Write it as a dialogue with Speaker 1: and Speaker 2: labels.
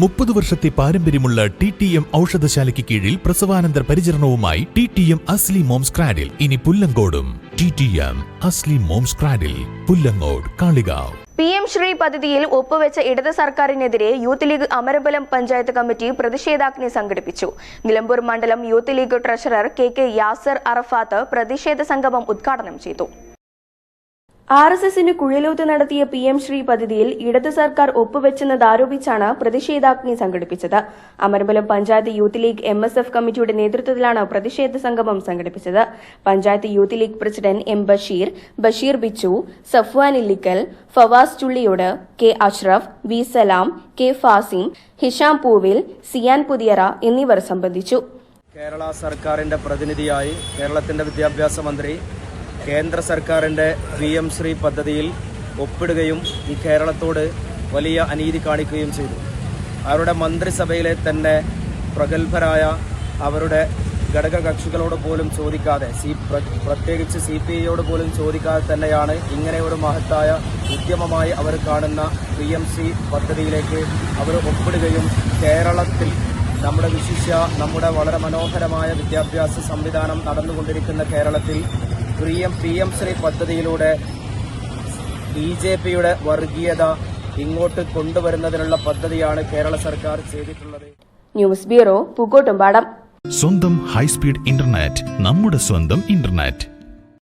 Speaker 1: മുപ്പത് വർഷത്തെ പാരമ്പര്യമുള്ള ടി ടി എം ഔഷധശാലയ്ക്ക് കീഴിൽ പ്രസവാനന്തര പരിചരണവുമായി T T M Asli Moms Cradle. ഇനി പുല്ലങ്കോടും. T T M Asli Moms Cradle. Pullangode Kalikavu.
Speaker 2: P M Shri പദ്ധതിയിൽ ഒപ്പുവെച്ച ഇടത് സർക്കാരിനെതിരെ Youth League Amarambalam panchayat committee പ്രതിഷേധാഗ്നി സംഘടിപ്പിച്ചു. നിലമ്പൂർ മണ്ഡലം Youth League treasurer K K Yasar Arafat പ്രതിഷേധ സംഗമം ഉദ്ഘാടനം ചെയ്തു. ആർ എസ് എസിന് കുഴലൂത്ത് നടത്തിയ പി എം ശ്രീ പദ്ധതിയിൽ ഇടത് സർക്കാർ ഒപ്പുവെച്ചെന്നത് ആരോപിച്ചാണ് പ്രതിഷേധാഗ്നി സംഘടിപ്പിച്ചത്. Amarambalam panchayat Youth League M S F കമ്മിറ്റിയുടെ നേതൃത്വത്തിലാണ് പ്രതിഷേധ സംഗമം സംഘടിപ്പിച്ചത്. Panchayat Youth League president M Basheer Basheer Bichu Safwan Illikkal Fawas Chulliyode K Ashraf V Salam K Fasim Hisham Poovil Siyan Puthiyara എന്നിവർ സംബന്ധിച്ചു.
Speaker 3: കേരള സർക്കാരിന്റെ പ്രതിനിധിയായി കേരളത്തിന്റെ വിദ്യാഭ്യാസ മന്ത്രി കേന്ദ്ര സർക്കാരിന്റെ പി എം ശ്രീ പദ്ധതിയിൽ ഒപ്പിടുകയും ഈ കേരളത്തോട് വലിയ അനീതി കാണിക്കുകയും ചെയ്തു. അവരുടെ മന്ത്രിസഭയിലെ തന്നെ പ്രഗത്ഭരായ അവരുടെ ഘടകകക്ഷികളോട് പോലും ചോദിക്കാതെ സി പ്ര- പ്രത്യേകിച്ച് സി പി ഐയോട് പോലും ചോദിക്കാതെ തന്നെയാണ് ഇങ്ങനെ ഒരു മഹത്തായ ഉദ്യമമായി അവർ കാണുന്ന പി എം സി പദ്ധതിയിലേക്ക് അവർ ഒപ്പിടുകയും കേരളത്തിൽ നമ്മുടെ വിശിഷ്യ നമ്മുടെ വളരെ മനോഹരമായ വിദ്യാഭ്യാസ സംവിധാനം നടന്നുകൊണ്ടിരിക്കുന്ന കേരളത്തിൽ P M P M Shri പദ്ധതിയിലൂടെ ബി ജെ പിയുടെ വർഗീയത ഇങ്ങോട്ട് കൊണ്ടുവരുന്നതിനുള്ള പദ്ധതിയാണ് കേരള സർക്കാർ ചെയ്തിട്ടുള്ളത്.
Speaker 2: News bureau Pookkottumpadam.
Speaker 1: സ്വന്തം ഹൈസ്പീഡ് ഇന്റർനെറ്റ് നമ്മുടെ സ്വന്തം ഇന്റർനെറ്റ്.